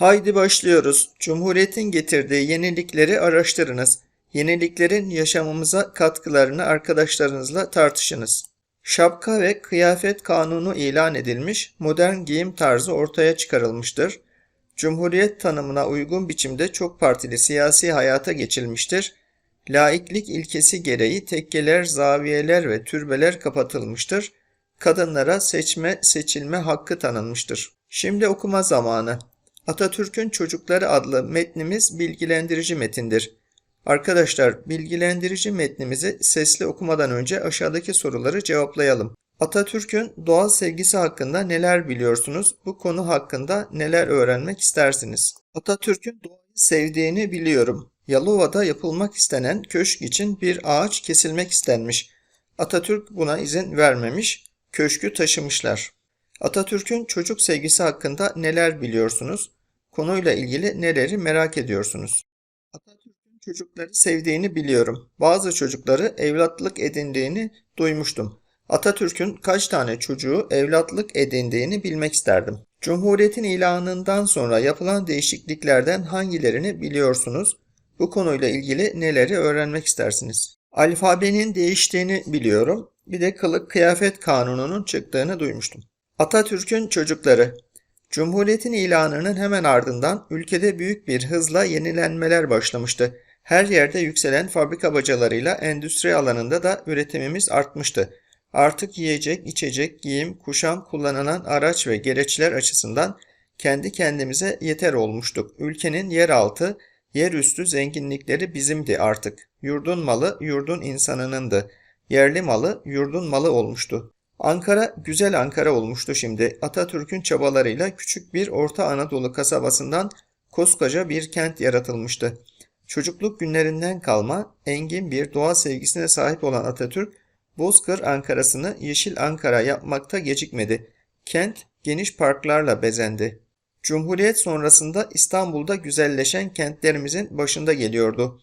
Haydi başlıyoruz. Cumhuriyetin getirdiği yenilikleri araştırınız. Yeniliklerin yaşamımıza katkılarını arkadaşlarınızla tartışınız. Şapka ve kıyafet kanunu ilan edilmiş, modern giyim tarzı ortaya çıkarılmıştır. Cumhuriyet tanımına uygun biçimde çok partili siyasi hayata geçilmiştir. Laiklik ilkesi gereği tekkeler, zaviyeler ve türbeler kapatılmıştır. Kadınlara seçme, seçilme hakkı tanınmıştır. Şimdi okuma zamanı. Atatürk'ün Çocukları adlı metnimiz bilgilendirici metindir. Arkadaşlar bilgilendirici metnimizi sesli okumadan önce aşağıdaki soruları cevaplayalım. Atatürk'ün doğa sevgisi hakkında neler biliyorsunuz? Bu konu hakkında neler öğrenmek istersiniz? Atatürk'ün doğayı sevdiğini biliyorum. Yalova'da yapılmak istenen köşk için bir ağaç kesilmek istenmiş. Atatürk buna izin vermemiş, köşkü taşımışlar. Atatürk'ün çocuk sevgisi hakkında neler biliyorsunuz? Konuyla ilgili neleri merak ediyorsunuz? Atatürk'ün çocukları sevdiğini biliyorum. Bazı çocukları evlatlık edindiğini duymuştum. Atatürk'ün kaç tane çocuğu evlatlık edindiğini bilmek isterdim. Cumhuriyetin ilanından sonra yapılan değişikliklerden hangilerini biliyorsunuz? Bu konuyla ilgili neleri öğrenmek istersiniz? Alfabenin değiştiğini biliyorum. Bir de kılık kıyafet kanununun çıktığını duymuştum. Atatürk'ün çocukları Cumhuriyetin ilanının hemen ardından ülkede büyük bir hızla yenilenmeler başlamıştı. Her yerde yükselen fabrika bacalarıyla endüstri alanında da üretimimiz artmıştı. Artık yiyecek, içecek, giyim, kuşam kullanılan araç ve gereçler açısından kendi kendimize yeter olmuştuk. Ülkenin yeraltı, yerüstü zenginlikleri bizimdi artık. Yurdun malı yurdun insanınındı. Yerli malı yurdun malı olmuştu. Ankara güzel Ankara olmuştu şimdi. Atatürk'ün çabalarıyla küçük bir Orta Anadolu kasabasından koskoca bir kent yaratılmıştı. Çocukluk günlerinden kalma engin bir doğa sevgisine sahip olan Atatürk, Bozkır Ankara'sını Yeşil Ankara yapmakta gecikmedi. Kent geniş parklarla bezendi. Cumhuriyet sonrasında İstanbul'da güzelleşen kentlerimizin başında geliyordu.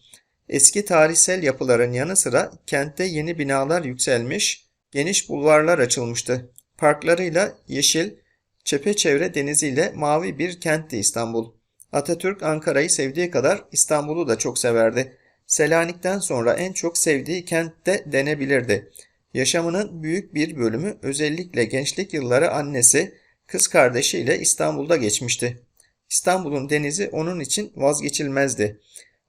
Eski tarihsel yapıların yanı sıra kentte yeni binalar yükselmiş, geniş bulvarlar açılmıştı. Parklarıyla yeşil, çepeçevre deniziyle mavi bir kentti İstanbul. Atatürk Ankara'yı sevdiği kadar İstanbul'u da çok severdi. Selanik'ten sonra en çok sevdiği kent de denebilirdi. Yaşamının büyük bir bölümü özellikle gençlik yılları annesi, kız kardeşiyle İstanbul'da geçmişti. İstanbul'un denizi onun için vazgeçilmezdi.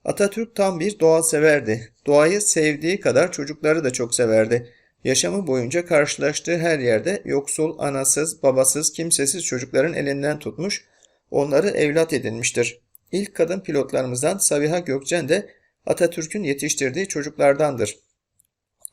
Atatürk tam bir doğa severdi. Doğayı sevdiği kadar çocukları da çok severdi. Yaşamı boyunca karşılaştığı her yerde yoksul, anasız, babasız, kimsesiz çocukların elinden tutmuş, onları evlat edinmiştir. İlk kadın pilotlarımızdan Sabiha Gökçen de Atatürk'ün yetiştirdiği çocuklardandır.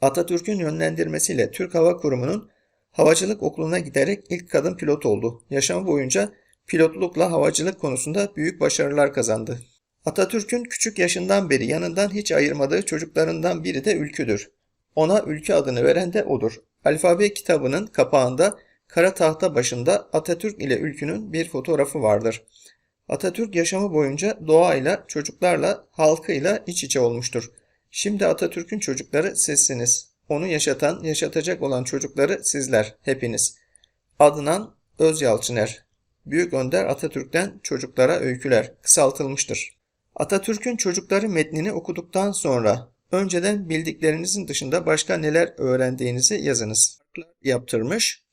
Atatürk'ün yönlendirmesiyle Türk Hava Kurumu'nun havacılık okuluna giderek ilk kadın pilot oldu. Yaşamı boyunca pilotlukla havacılık konusunda büyük başarılar kazandı. Atatürk'ün küçük yaşından beri yanından hiç ayırmadığı çocuklarından biri de Ülkü'dür. Ona Ülkü adını veren de odur. Alfabe kitabının kapağında kara tahta başında Atatürk ile Ülkü'nün bir fotoğrafı vardır. Atatürk yaşamı boyunca doğayla, çocuklarla, halkıyla iç içe olmuştur. Şimdi Atatürk'ün çocukları sizsiniz. Onu yaşatan, yaşatacak olan çocukları sizler, hepiniz. Adnan Özyalçıner Büyük Önder Atatürk'ten çocuklara öyküler kısaltılmıştır. Atatürk'ün çocukları metnini okuduktan sonra önceden bildiklerinizin dışında başka neler öğrendiğinizi yazınız. Yaptırmış.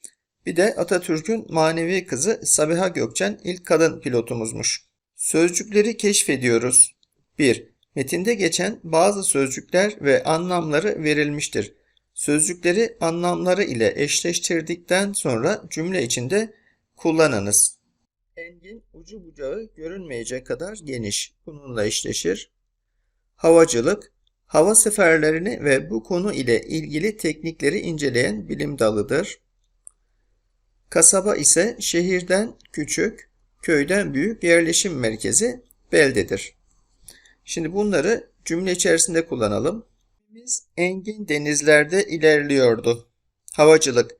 Bir de Atatürk'ün manevi kızı Sabiha Gökçen ilk kadın pilotumuzmuş. Sözcükleri keşfediyoruz. 1. Metinde geçen bazı sözcükler ve anlamları verilmiştir. Sözcükleri anlamları ile eşleştirdikten sonra cümle içinde kullanınız. Engin ucu bucağı görünmeyecek kadar geniş. Bununla eşleşir. Havacılık, hava seferlerini ve bu konu ile ilgili teknikleri inceleyen bilim dalıdır. Kasaba ise şehirden küçük, köyden büyük yerleşim merkezi beldedir. Şimdi bunları cümle içerisinde kullanalım. Biz engin denizlerde ilerliyordu. Havacılık.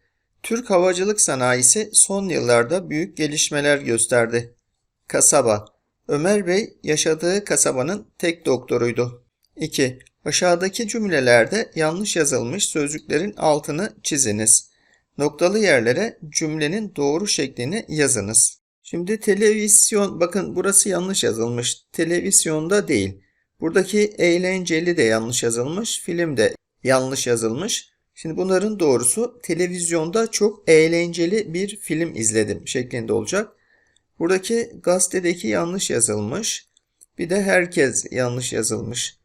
Türk havacılık sanayisi son yıllarda büyük gelişmeler gösterdi. Kasaba. Ömer Bey yaşadığı kasabanın tek doktoruydu. 2. Aşağıdaki cümlelerde yanlış yazılmış sözcüklerin altını çiziniz. Noktalı yerlere cümlenin doğru şeklini yazınız. Şimdi televizyon, bakın burası yanlış yazılmış. Televizyonda değil. Buradaki eğlenceli de yanlış yazılmış. Film de yanlış yazılmış. Şimdi bunların doğrusu televizyonda çok eğlenceli bir film izledim şeklinde olacak. Buradaki gazetedeki yanlış yazılmış. Bir de herkes yanlış yazılmış.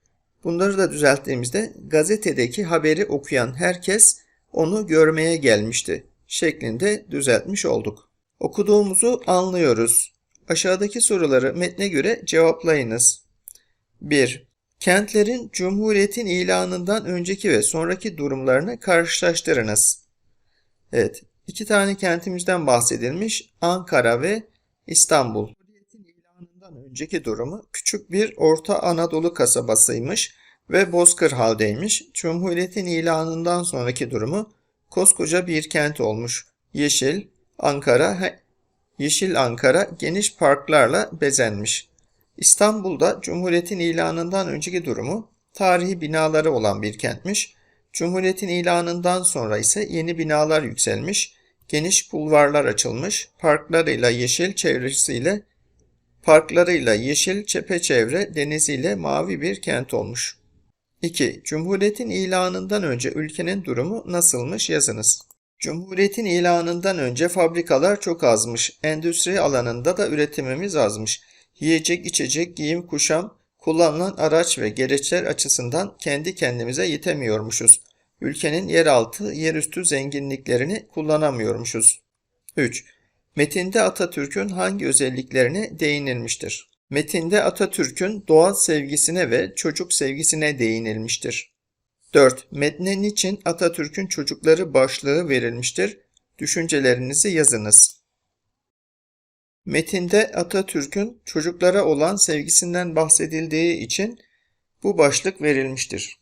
Bunları da düzelttiğimizde gazetedeki haberi okuyan herkes onu görmeye gelmişti şeklinde düzeltmiş olduk. Okuduğumuzu anlıyoruz. Aşağıdaki soruları metne göre cevaplayınız. 1. Kentlerin Cumhuriyet'in ilanından önceki ve sonraki durumlarını karşılaştırınız. Evet, iki tane kentimizden bahsedilmiş. Ankara ve İstanbul. İlanından önceki durumu küçük bir Orta Anadolu kasabasıymış ve bozkır haldeymiş. Cumhuriyet'in ilanından sonraki durumu koskoca bir kent olmuş. Yeşil, Ankara, Yeşil Ankara geniş parklarla bezenmiş. İstanbul'da Cumhuriyet'in ilanından önceki durumu tarihi binaları olan bir kentmiş. Cumhuriyet'in ilanından sonra ise yeni binalar yükselmiş, geniş bulvarlar açılmış, parklarıyla yeşil çevresiyle parklarıyla yeşil çepeçevre deniziyle mavi bir kent olmuş. 2. Cumhuriyet'in ilanından önce ülkenin durumu nasılmış yazınız. Cumhuriyetin ilanından önce fabrikalar çok azmış. Endüstri alanında da üretimimiz azmış. Yiyecek, içecek, giyim, kuşam, kullanılan araç ve gereçler açısından kendi kendimize yetemiyormuşuz. Ülkenin yeraltı, yerüstü zenginliklerini kullanamıyormuşuz. 3. Metinde Atatürk'ün hangi özelliklerine değinilmiştir? Metinde Atatürk'ün doğa sevgisine ve çocuk sevgisine değinilmiştir. 4. Metne niçin Atatürk'ün çocukları başlığı verilmiştir? Düşüncelerinizi yazınız. Metinde Atatürk'ün çocuklara olan sevgisinden bahsedildiği için bu başlık verilmiştir.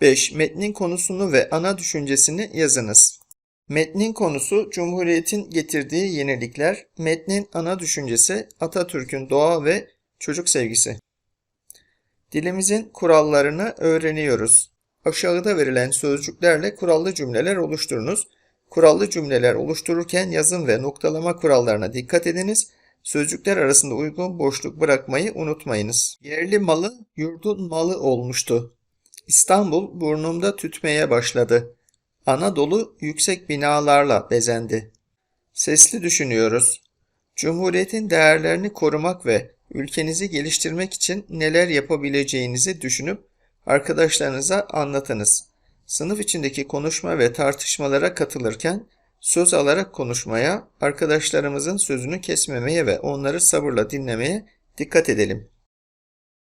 5. Metnin konusunu ve ana düşüncesini yazınız. Metnin konusu Cumhuriyet'in getirdiği yenilikler, metnin ana düşüncesi Atatürk'ün doğa ve çocuk sevgisi. Dilimizin kurallarını öğreniyoruz. Aşağıda verilen sözcüklerle kurallı cümleler oluşturunuz. Kurallı cümleler oluştururken yazım ve noktalama kurallarına dikkat ediniz. Sözcükler arasında uygun boşluk bırakmayı unutmayınız. Yerli malı yurdun malı olmuştu. İstanbul burnumda tütmeye başladı. Anadolu yüksek binalarla bezendi. Sesli düşünüyoruz. Cumhuriyetin değerlerini korumak ve ülkenizi geliştirmek için neler yapabileceğinizi düşünüp arkadaşlarınıza anlatınız. Sınıf içindeki konuşma ve tartışmalara katılırken söz alarak konuşmaya, arkadaşlarımızın sözünü kesmemeye ve onları sabırla dinlemeye dikkat edelim.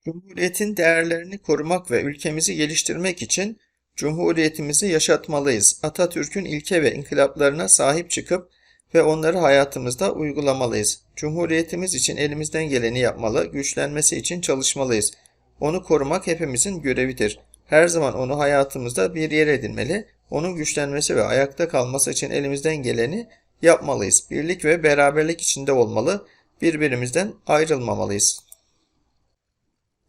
Cumhuriyetin değerlerini korumak ve ülkemizi geliştirmek için Cumhuriyetimizi yaşatmalıyız. Atatürk'ün ilke ve inkılaplarına sahip çıkıp ve onları hayatımızda uygulamalıyız. Cumhuriyetimiz için elimizden geleni yapmalı, güçlenmesi için çalışmalıyız. Onu korumak hepimizin görevidir. Her zaman onu hayatımızda bir yer edinmeli, onun güçlenmesi ve ayakta kalması için elimizden geleni yapmalıyız. Birlik ve beraberlik içinde olmalı, birbirimizden ayrılmamalıyız.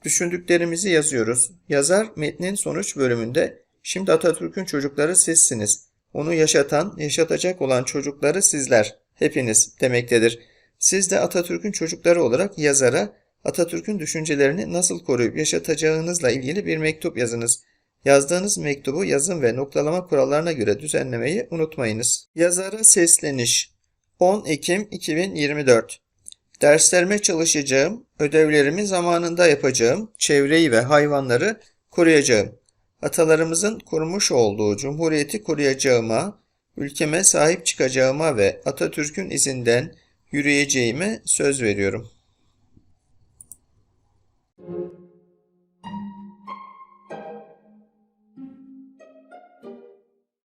Düşündüklerimizi yazıyoruz. Yazar metnin sonuç bölümünde şimdi Atatürk'ün çocukları sizsiniz. Onu yaşatan, yaşatacak olan çocukları sizler, hepiniz demektedir. Siz de Atatürk'ün çocukları olarak yazara Atatürk'ün düşüncelerini nasıl koruyup yaşatacağınızla ilgili bir mektup yazınız. Yazdığınız mektubu yazım ve noktalama kurallarına göre düzenlemeyi unutmayınız. Yazara sesleniş 10 Ekim 2024 Derslerime çalışacağım, ödevlerimi zamanında yapacağım, çevreyi ve hayvanları koruyacağım. Atalarımızın kurmuş olduğu cumhuriyeti koruyacağıma, ülkeme sahip çıkacağıma ve Atatürk'ün izinden yürüyeceğime söz veriyorum.